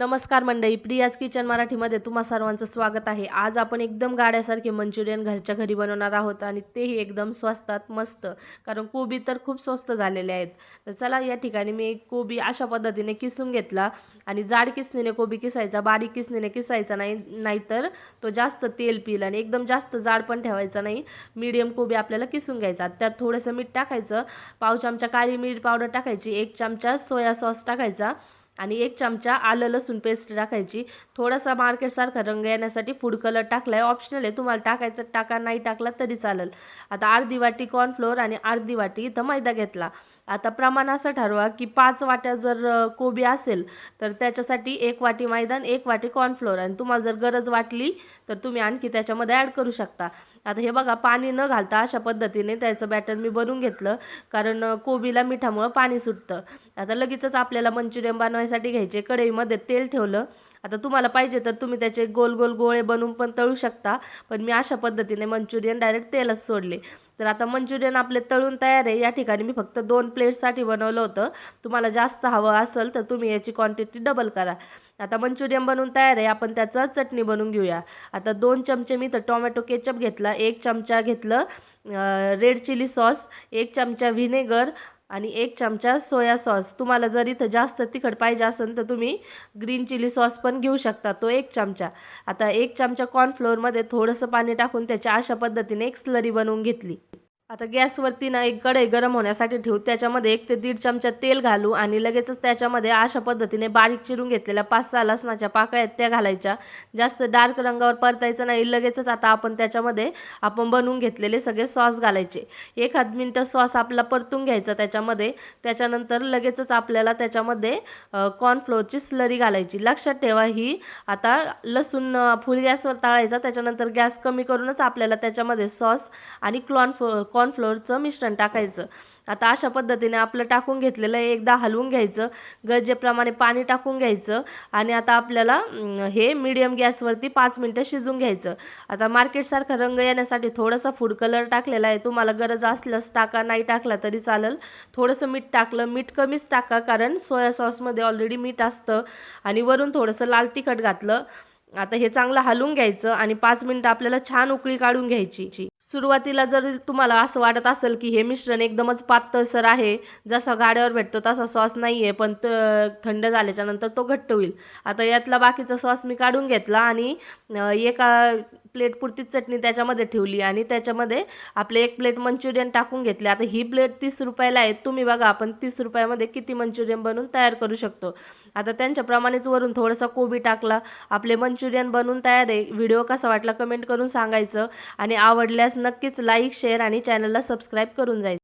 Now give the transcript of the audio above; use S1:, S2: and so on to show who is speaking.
S1: नमस्कार मंडळी प्रियाज किचन मराठीमध्ये तुम्हा सर्वांचं स्वागत आहे. आज आपण एकदम गाड्यासारखे मंचुरियन घरच्या घरी बनवणार आहोत आणि तेही एकदम स्वस्तात मस्त कारण कोबी तर खूप स्वस्त झालेले आहेत. तर चला या ठिकाणी मी एक कोबी अशा पद्धतीने किसून घेतला आणि जाड किसणीने कोबी किसायचा बारीक किसणीने किसायचा नाही नाहीतर तो जास्त तेल पिल आणि एकदम जास्त जाड पण ठेवायचा नाही. मीडियम कोबी आपल्याला किसून घ्यायचा. त्यात थोडंसं मीठ टाकायचं. पाव चमचा काळी मीठ पावडर टाकायची. एक चमचा सोया सॉस टाकायचा. आणि एक चमचा आलं लसूण पेस्ट टाकायची. थोडासा मार्केटसारखा रंग येण्यासाठी फूड कलर टाकला आहे ऑप्शनल आहे. तुम्हाला टाकायचं टाका नाही टाकला तरी चालेल. आता अर्धी वाटी कॉर्नफ्लोअर आणि अर्धी वाटी इथं मैदा घेतला. आता प्रमाण असं ठरवा की पाच वाट्या जर कोबी असेल तर त्याच्यासाठी एक वाटी मैदान एक वाटी कॉर्नफ्लोअर आणि तुम्हाला जर गरज वाटली तर तुम्ही आणखी त्याच्यामध्ये ॲड करू शकता. आता हे बघा पाणी न घालता अशा पद्धतीने त्याचं बॅटर मी बनवून घेतलं. कारण कोबीला मिठामुळं पाणी सुटतं. आता लगेचच आपल्याला मंचुरियन बनवायसाठी घ्यायचे कढईमध्ये तेल ठेवलं. आता तुम्हाला पाहिजे तर तुम्ही त्याचे गोल गोल गोळे बनवून पण तळू शकता. पण मी अशा पद्धतीने मंचुरियन डायरेक्ट तेलच सोडले. तर आता मंचुरियन आपले तळून तयार आहे. या ठिकाणी मी फक्त दोन प्लेट्ससाठी बनवलं होतं. तुम्हाला जास्त हवं असेल तर तुम्ही याची क्वांटिटी डबल करा. आता मंचुरियन बनवून तयार आहे. आपण त्याचं चटणी बनवून घेऊया. आता दोन चमचे मी तर टोमॅटो केचप घेतला. एक चमचा घेतलं रेड चिली सॉस एक चमचा व्हिनेगर आणि एक चमचा सोया सॉस. तुम्हाला जर इथं जास्त तिखट पाहिजे असेल तर तुम्ही ग्रीन चिली सॉस पण घेऊ शकता. तो एक चमचा. आता एक चमचा कॉर्नफ्लोअरमध्ये थोडंसं पाणी टाकून त्याच्या अशा पद्धतीने एक स्लरी बनवून घेतली. आता गॅसवरती ना एक कढई गरम होण्यासाठी ठेवू. त्याच्यामध्ये एक ते दीड चमचा तेल घालू आणि लगेचच त्याच्यामध्ये अशा पद्धतीने बारीक चिरून घेतलेल्या पाच सहा लसणाच्या पाकळ्या आहेत त्या घालायच्या. जास्त डार्क रंगावर परतायचं नाही. लगेचच आता आपण त्याच्यामध्ये आपण बनवून घेतलेले सगळे सॉस घालायचे. एखाद मिनटं सॉस आपला परतून घ्यायचा त्याच्यामध्ये. त्याच्यानंतर लगेचच आपल्याला त्याच्यामध्ये कॉर्नफ्लोअरची स्लरी घालायची. लक्षात ठेवा ही आता लसूण फुल गॅसवर तळायचा. त्याच्यानंतर गॅस कमी करूनच आपल्याला त्याच्यामध्ये सॉस आणि क्लॉर्न कॉर्नफ्लोअरचं मिश्रण टाकायचं. आता अशा पद्धतीने आपलं टाकून घेतलेलं आहे एकदा हलवून घ्यायचं गरजेप्रमाणे पाणी टाकून घ्यायचं आणि आता आपल्याला हे मीडियम गॅसवरती पाच मिनटं शिजून घ्यायचं. आता मार्केटसारखा रंग येण्यासाठी थोडासा फूड कलर टाकलेला आहे. तुम्हाला गरज असल्यास टाका नाही टाकला तरी चालेल. थोडंसं मीठ टाकलं मीठ कमीच टाका कारण सोया सॉसमध्ये ऑलरेडी मीठ असतं आणि वरून थोडंसं लाल तिखट घातलं. आता हे चांगलं हलवून घ्यायचं आणि पाच मिनटं आपल्याला छान उकळी काढून घ्यायची. सुरुवातीला जर तुम्हाला असं वाटत असेल की हे मिश्रण एकदमच पातळसर आहे जसा गाड्यावर भेटतो तसा सॉस नाही आहे पण त- थंड झाल्याच्यानंतर तो घट्ट होईल. आता यातला बाकीचा सॉस मी काढून घेतला आणि एका प्लेट पुरतीच चटणी त्याच्यामध्ये ठेवली आणि त्याच्यामध्ये आपले एक प्लेट मंचुरियन टाकून घेतले. आता ही प्लेट तीस रुपयाला आहे. तुम्ही बघा आपण तीस रुपयामध्ये किती मंचुरियन बनवून तयार करू शकतो. आता त्यांच्याप्रमाणेच वरून थोडासा कोबी टाकला. आपले मंचुरियन बनवून तयार आहे. व्हिडिओ कसा वाटला कमेंट करून सांगायचं. आणि आवडल्यास नक्कीच लाईक शेअर आणि चॅनलला सबस्क्राईब करून जायचं.